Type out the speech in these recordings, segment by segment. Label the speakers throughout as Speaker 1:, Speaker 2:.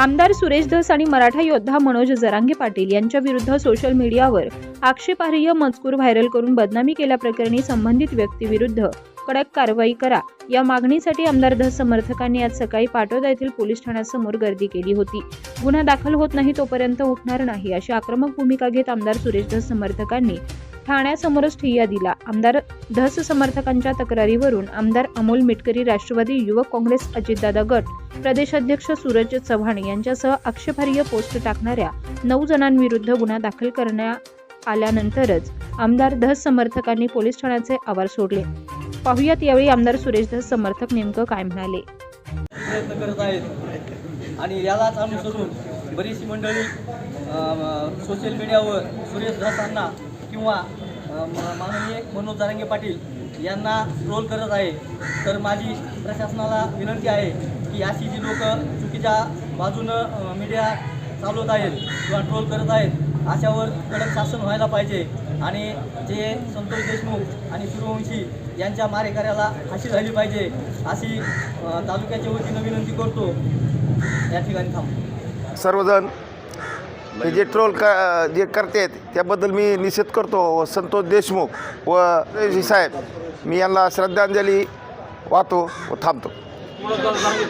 Speaker 1: आमदार सुरेश धस आणि मराठा योद्धा मनोज जरांगे पाटील यांच्या विरुद्ध सोशल मीडियावर आक्षेपार्ह मजकूर व्हायरल करून बदनामी केल्याप्रकरणी संबंधित व्यक्तीविरुद्ध कडक कारवाई करा. या मागणीसाठी आमदार धस समर्थकांनी आज सकाळी पाटोदा येथील पोलीस ठाण्यासमोर गर्दी केली होती. गुन्हा दाखल होत नाही तोपर्यंत उठणार नाही अशी आक्रमक भूमिका घेत आमदार सुरेश धस समर्थकांनी ठाण्यासमोरच ठिय्या दिला. आमदार धस समर्थकांच्या तक्रारीवरून आमदार अमोल मिटकरी राष्ट्रवादी युवक काँग्रेस अजितदादा गट प्रदेशाध्यक्ष सूरज चव्हाण यांच्यासह आक्षेपार्ह पोस्ट टाकणाऱ्या नऊ जणांविरुद्ध गुन्हा दाखल करण्यात आल्यानंतरच आमदार धस समर्थकांनी पोलीस ठाण्याचे आवार सोडले. पाहुयात यावेळी आमदार सुरेश धस समर्थक नेमकं काय म्हणाले.
Speaker 2: प्रयत्न करत आहेत. आणि यालाच अनुसरून बरीचशी मंडळी सोशल मीडियावर सुरेश धसांना किंवा माननीय मनोज जारंगे पाटील यांना ट्रोल करत आहे तर माझी प्रशासनाला विनंती आहे की अशी जी लोक चुकीच्या बाजूनं मीडिया चालवत आहेत किंवा ट्रोल करत आहेत अशावर कडक शासन व्हायला पाहिजे. आणि जे संतोष देशमुख आणि सूर्यवंशी यांच्या मारेकऱ्याला फाशी झाली पाहिजे अशी तालुक्याच्या वतीनं विनंती करतो. या ठिकाणी थांबतो
Speaker 3: सर्वजण हे जे ट्रोल क जे करतात त्याबद्दल मी निषेध करतो. व संतोष देशमुख व साहेब मी यांना श्रद्धांजली वाहतो व थांबतो.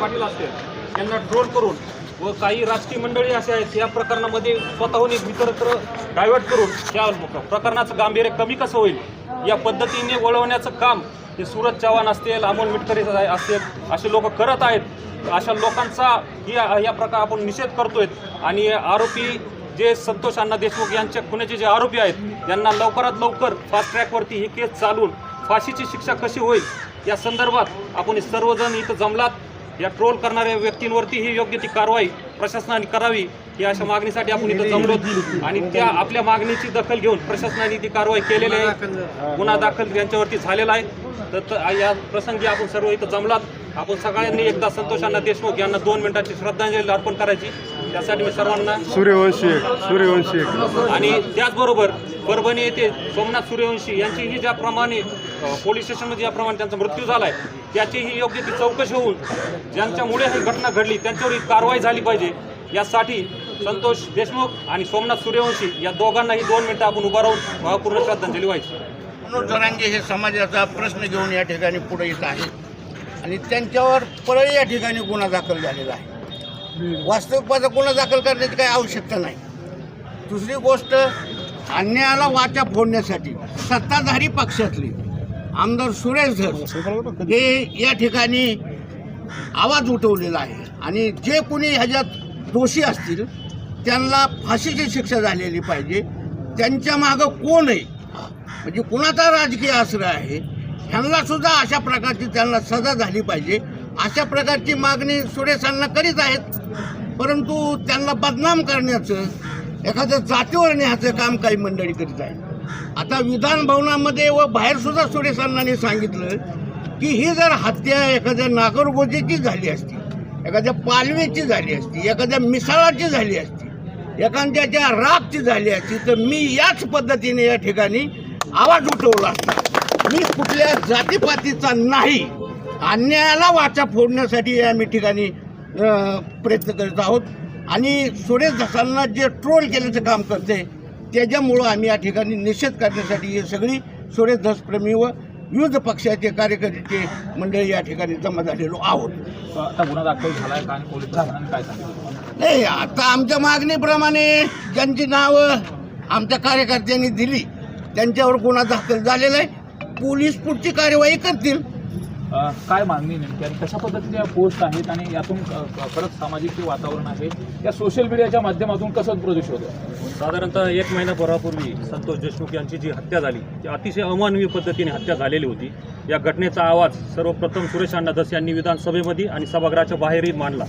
Speaker 4: पाटील असतील यांना ट्रोल करून व काही राजकीय मंडळी असे आहेत या प्रकरणामध्ये स्वतःहून एक इतरत्र डायव्हर्ट करून त्या प्रकरणाचं गांभीर्य कमी कसं होईल? या पद्धतीने वळवण्याचं काम हे सूरज चव्हाण असतील अमोल मिटकरी असतील असे लोक करत आहेत. अशा लोकांचा या या प्रकार आपण निषेध करतोय. आणि आरोपी जे संतोष अण्णा देशमुख यांच्या खुन्याचे जे आरोपी आहेत त्यांना लवकरात लवकर फास्ट ट्रॅकवरती ही केस चालून फाशीची शिक्षा कशी होईल या संदर्भात आपण सर्वजण इथं जमलात. या ट्रोल करणाऱ्या व्यक्तींवरती ही योग्य ती कारवाई प्रशासनाने करावी ही अशा मागणीसाठी आपण इथं जमलो आणि त्या आपल्या मागणीची दखल घेऊन प्रशासनाने ती कारवाई केलेली आहे. गुन्हा दाखल यांच्यावरती झालेला आहे. तर त- या प्रसंगी आपण सर्व इथं जमलात. आपण सगळ्यांनी एकदा संतोषांना देशमुख यांना दोन मिनिटाची श्रद्धांजली अर्पण करायची. त्यासाठी मी सर्वांना
Speaker 5: सूर्यवंशी सूर्यवंशी
Speaker 4: आणि त्याचबरोबर परभणी येथे सोमनाथ सूर्यवंशी यांची ही ज्याप्रमाणे पोलीस स्टेशनमध्ये ज्याप्रमाणे त्यांचा मृत्यू झाला आहे त्याची ही योग्य ती चौकशी होऊन ज्यांच्यामुळे ही घटना घडली त्यांच्यावर ही कारवाई झाली पाहिजे. यासाठी संतोष देशमुख आणि सोमनाथ सूर्यवंशी या दोघांनाही दोन मिनिटं आपण उभा राहून भावपूर्ण श्रद्धांजली व्हायची
Speaker 6: मनोज जरांगे हे समाजाचा प्रश्न घेऊन या ठिकाणी पुढे येत आहे आणि त्यांच्यावर परळी या ठिकाणी गुन्हा दाखल झालेला आहे. वास्तविकपाचा गुन्हा दाखल करण्याची काही आवश्यकता नाही. दुसरी गोष्ट अन्यायाला वाचा फोडण्यासाठी सत्ताधारी पक्षातले आमदार सुरेश धर हे या ठिकाणी आवाज उठवलेला आहे. आणि जे कोणी ह्याच्यात दोषी असतील त्यांना फाशीची शिक्षा झालेली पाहिजे. त्यांच्या मागं कोण आहे? म्हणजे कुणाचा राजकीय आश्रय आहे? ह्यांना सुद्धा अशा प्रकारची त्यांना सजा झाली पाहिजे. अशा प्रकारची मागणी सुरेशांना करीत आहेत. परंतु त्यांना बदनाम करण्याचं एखाद्या जातीवर नेहाचं काम काही मंडळी करीत आहे आता विधान भवनामध्ये व बाहेरसुद्धा सुद्धा सांगितलं की ही जर हत्या एखाद्या नागरगोजेची झाली असती एखाद्या पालवेची झाली असती एखाद्या मिसाळाची झाली असती एखाद्याच्या रागची झाली असती तर मी याच पद्धतीने या ठिकाणी आवाज उठवला असता. मी कुठल्या जातीपातीचा नाही. अन्यायाला वाचा फोडण्यासाठी आम्ही ठिकाणी प्रयत्न करत आहोत. आणि सुरेश धसांना जे ट्रोल केल्याचं काम करते त्याच्यामुळं आम्ही या ठिकाणी निषेध करण्यासाठी ही सगळी सुरेश धसप्रेमी व विविध पक्षाचे कार्यकर्ते मंडळी या ठिकाणी जमा झालेलो आहोत. नाही आता आमच्या मागणीप्रमाणे ज्यांची नावं आमच्या कार्यकर्त्यांनी दिली त्यांच्यावर गुन्हा दाखल झालेला आहे. पोलीस पुढची कार्यवाही करतील.
Speaker 7: काय मागणी नेमकी आणि कशा पद्धतीच्या पोस्ट आहेत आणि यातून खरंच सामाजिक जे वातावरण आहे? या सोशल मीडियाच्या माध्यमातून कसं प्रदूषित होतं?
Speaker 4: साधारणतः एक महिन्याभरापूर्वी संतोष देशमुख यांची जी हत्या झाली ती अतिशय अमानवीय पद्धतीने हत्या झालेली होती. या घटनेचा आवाज सर्वप्रथम सुरेश अण्णा धस यांनी विधानसभेमध्ये आणि सभागृहाच्या बाहेरही मांडला.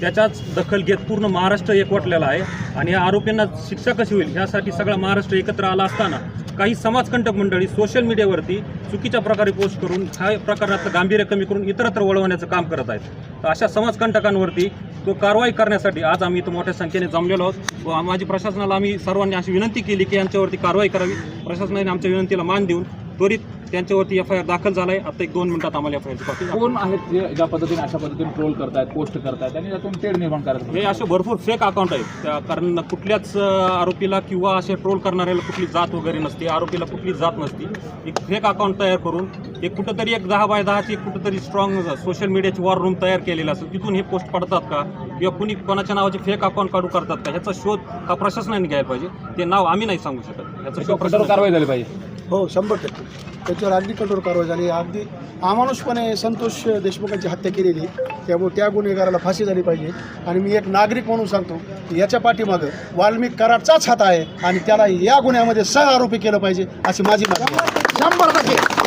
Speaker 4: त्याच्याच दखल घेत पूर्ण महाराष्ट्र एकवटलेला आहे आणि या आरोपींना शिक्षा कशी होईल ह्यासाठी सगळा महाराष्ट्र एकत्र आला असताना काही समाजकंटक मंडळी सोशल मीडियावरती चुकीच्या प्रकारे पोस्ट करून ह्या प्रकरणाचं गांभीर्य कमी करून इतरत्र वळवण्याचं काम करत आहेत. तर अशा समाजकंटकांवरती तो कारवाई करण्यासाठी आज आम्ही इथं मोठ्या संख्येने जमलेलो आहोत. व माझी प्रशासनाला आम्ही सर्वांनी अशी विनंती केली की यांच्यावरती कारवाई करावी. प्रशासनाने आमच्या विनंतीला मान देऊन त्वरित त्यांच्यावरती एफ आय आर दाखल झाला आहे आता एक दोन मिनिटात आम्हाला एफ आय आरची कॉपी
Speaker 7: कोण आहेत जे ज्या पद्धतीने अशा पद्धतीने ट्रोल करतायत पोस्ट करतायत आणि त्यातून तेढ निर्माण करत
Speaker 4: हे असे भरपूर फेक अकाउंट आहेत. त्या कारण कुठल्याच आरोपीला किंवा असे ट्रोल करणाऱ्याला कुठली जात वगैरे नसते. आरोपीला कुठली जात नसती. एक फेक अकाउंट तयार करून एक कुठंतरी एक दहा बाय दहाची कुठंतरी स्ट्रॉंग सोशल मीडियाची वॉर रूम तयार केलेलं असतं तिथून हे पोस्ट पडतात का? किंवा कुणी कोणाच्या नावाचे फेक अकाउंट काढू करतात का? ह्याचा शोध हा प्रशासनाने घ्यायला पाहिजे. ते नाव आम्ही नाही सांगू शकत. ह्याचा शोध
Speaker 7: कारवाई झाली पाहिजे.
Speaker 8: हो शंभर टक्के. त्याच्यावर अगदी कठोर कारवाई झाली. अगदी अमानुषपणे संतोष देशमुखांची हत्या केलेली. त्यामुळे त्या गुन्हेगाराला फाशी झाली पाहिजे. आणि मी एक नागरिक म्हणून सांगतो की याच्या पाठीमागं वाल्मिक कराडचाच हात आहे. आणि त्याला या गुन्ह्यामध्ये सह आरोपी केलं पाहिजे अशी माझी मागणी आहे. शंभर टक्के.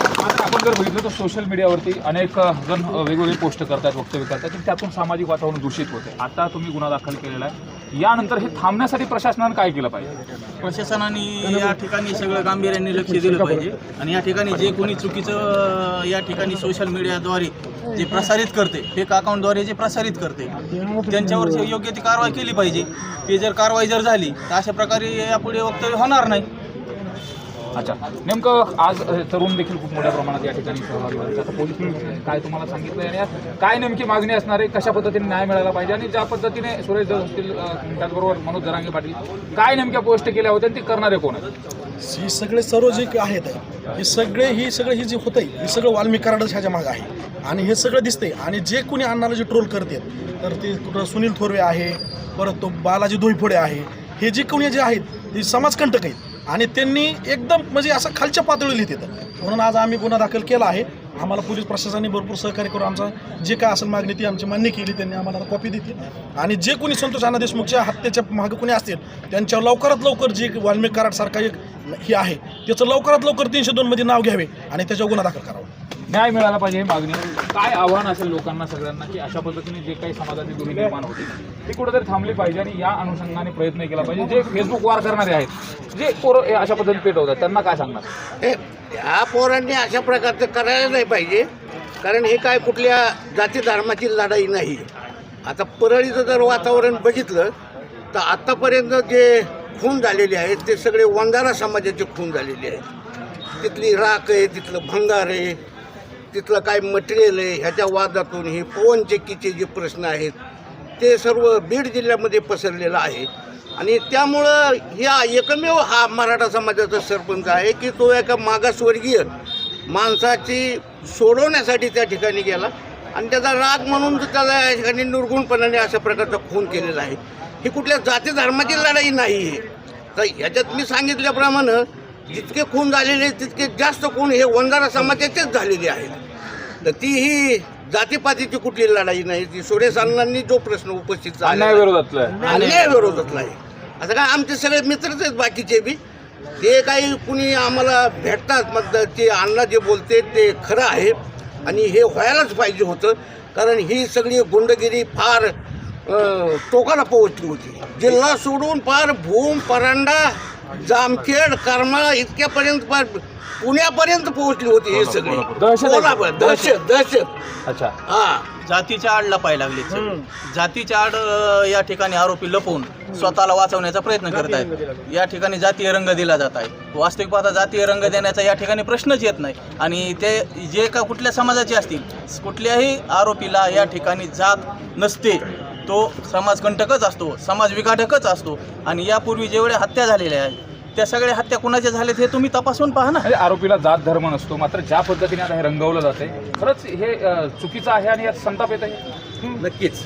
Speaker 7: आपण जर बघितलं तर सोशल मीडियावरती अनेक जण वेगवेगळे पोस्ट करतात वक्तव्य करतात. तर त्यातून सामाजिक वातावरण दूषित होते. आता तुम्ही गुन्हा दाखल केलेला आहे. यानंतर हे थांबण्यासाठी प्रशासनानं काय केलं पाहिजे?
Speaker 9: प्रशासनाने या ठिकाणी सगळं गांभीर्याने लक्ष दिलं पाहिजे. आणि या ठिकाणी जे कोणी चुकीचं या ठिकाणी सोशल मीडियाद्वारे जे प्रसारित करते फेक अकाउंटद्वारे जे प्रसारित करते त्यांच्यावर योग्य ती कारवाई केली पाहिजे. ती जर कारवाई जर झाली तर अशा प्रकारे यापुढे वक्तव्य होणार नाही.
Speaker 7: अच्छा. नेमकं आज तरुण देखील खूप मोठ्या प्रमाणात या ठिकाणी सहभागी आता काय तुम्हाला सांगितलं आणि यात काय नेमकी मागणी असणार आहे? कशा पद्धतीने न्याय मिळाला पाहिजे? आणि ज्या पद्धतीने सुरेश दस असतील त्याचबरोबर मनोज जरांगे पाटील काय नेमक्या पोस्ट केल्या होत्या आणि ते करणारे कोण आहेत?
Speaker 8: ही सगळे सर्व जे आहेत हे सगळे ही सगळे ही जे होतं हे सगळं वाल्मिक कराडच ह्याच्या मागं आहे. आणि हे सगळं दिसतंय. आणि जे कोणी अण्णाला जे ट्रोल करतात तर ते कुठं सुनील थोरवे आहे परत तो बालाजी धुईफोडे आहे. हे जे कोणी जे आहेत ते समाजकंटक आहेत. आणि त्यांनी एकदम म्हणजे असं खालच्या पातळीवर लिहितात म्हणून आज आम्ही गुन्हा दाखल केला आहे. आम्हाला पोलीस प्रशासनाने भरपूर सहकार्य करून आमचा जे काय असेल मागणी ती आमची मान्य केली. त्यांनी आम्हाला कॉपी दिली आणि जे कोणी संतोष अण्णा देशमुखच्या हत्येच्या मागे कोणी असतील त्यांच्यावर लवकरात लवकर जे वाल्मिक कराडसारखा एक हे आहे त्याचं लवकरात लवकर तीनशे दोनमध्ये नाव घ्यावे आणि त्याच्यावर गुन्हा दाखल करावा.
Speaker 7: न्याय मिळाला पाहिजे ही मागणी. काय आव्हान असेल लोकांना सगळ्यांना की अशा पद्धतीने जे काही समाजातील दुरी निर्माण होते ती कुठेतरी थांबली पाहिजे आणि या अनुषंगाने प्रयत्न केला पाहिजे. जे फेसबुक वार करणारे आहेत जे पोरं हे अशा पद्धतीने पेटवतात त्यांना काय सांगणार?
Speaker 6: हे ह्या पोरांनी अशा प्रकारचं करायला नाही पाहिजे. कारण हे काय कुठल्या जाती धर्माची लढाई नाही. आता परळीचं जर वातावरण बघितलं तर आत्तापर्यंत जे खून झालेले आहेत ते सगळे वंजारा समाजाचे खून झालेले आहेत. तिथली राख आहे तिथलं भंगार आहे तिथलं काय मटेरियल आहे ह्याच्या वादातून हे पवनचक्कीचे जे प्रश्न आहेत ते सर्व बीड जिल्ह्यामध्ये पसरलेलं आहे. आणि त्यामुळं ह्या एकमेव हा मराठा समाजाचा सरपंच आहे की तो एका मागासवर्गीय माणसाची सोडवण्यासाठी त्या ठिकाणी गेला. आणि त्याचा राग म्हणून त्याला या ठिकाणी निर्गुणपणाने अशा प्रकारचा खून केलेला आहे. ही कुठल्या जाती धर्माची लढाई नाही आहे तर ह्याच्यात मी सांगितल्याप्रमाणे जितके खून झालेले तितके जास्त खून हे वंजारा समाजाचेच झालेले आहेत. तर ती ही जातीपातीची कुठली लढाई नाही ती सुरेश अण्णांनी जो प्रश्न उपस्थित
Speaker 7: अन्याय विरोधातलं
Speaker 6: आहे. असं काय आमचे सगळे मित्रच आहेत बाकीचे बी. ते काही कुणी आम्हाला भेटतात मग ते अण्णा जे बोलते ते खरं आहे. आणि हे व्हायलाच पाहिजे होतं कारण ही सगळी गुंडगिरी फार टोकाला पोहोचली होती. जिल्हा सोडून फार भूम परांडा जामखेड करमाळा इतक्यापर्यंत फार पुण्यापर्यंत पोहोचली होती हे सगळी.
Speaker 7: दहशत आहे.
Speaker 6: कोल्हापूर, दहशत. दहशत
Speaker 7: अच्छा.
Speaker 6: हा.
Speaker 9: जातीच्या आड लपायला लागले. जातीच्या आड अं, या ठिकाणी आरोपी लपवून स्वतःला वाचवण्याचा प्रयत्न करत आहेत. या ठिकाणी जातीय रंग दिला जात आहे. वास्तविक पाहता जातीय रंग देण्याचा या ठिकाणी प्रश्नच येत नाही. आणि ते जे का कुठल्या समाजाचे असतील कुठल्याही आरोपीला या ठिकाणी जात नसते. तो समाजकंटकच असतो समाज विघाटकच असतो. आणि यापूर्वी जेवढ्या हत्या झालेल्या आहेत त्या सगळ्या हत्या कुणाच्या झाल्यात हे तुम्ही तपासून पहा ना.
Speaker 7: आरोपीला जात धर्म नसतो मात्र ज्या पद्धतीने आता हे रंगवलं जाते खरंच हे चुकीचं आहे आणि यात संताप येत आहे
Speaker 10: नक्कीच.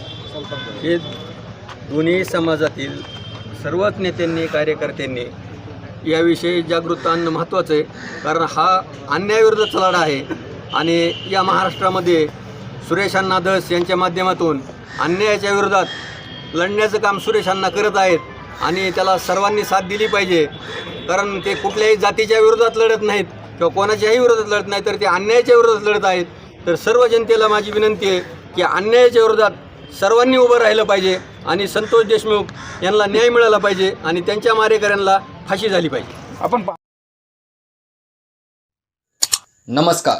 Speaker 10: हे दोन्ही समाजातील सर्वच नेत्यांनी कार्यकर्त्यांनी याविषयी जागृत आणणं महत्त्वाचं आहे. कारण हा अन्यायाविरुद्धचा लढा आहे. आणि या महाराष्ट्रामध्ये सुरेश अण्णा धस यांच्या माध्यमातून अन्यायाच्या विरोधात लढण्याचं काम सुरेश अण्णा करत आहेत आणि त्याला सर्वांनी साथ दिली पाहिजे. कारण ते कुठल्याही जातीच्या विरोधात लढत नाहीत किंवा कोणाच्याही विरोधात लढत नाही तर ते अन्यायाच्या विरोधात लढत आहेत. तर सर्व जनतेला माझी विनंती आहे की अन्यायाच्या विरोधात सर्वांनी उभं राहिलं पाहिजे आणि संतोष देशमुख यांना न्याय मिळाला पाहिजे आणि त्यांच्या मारेकऱ्यांना फाशी झाली पाहिजे.
Speaker 7: आपण
Speaker 11: नमस्कार.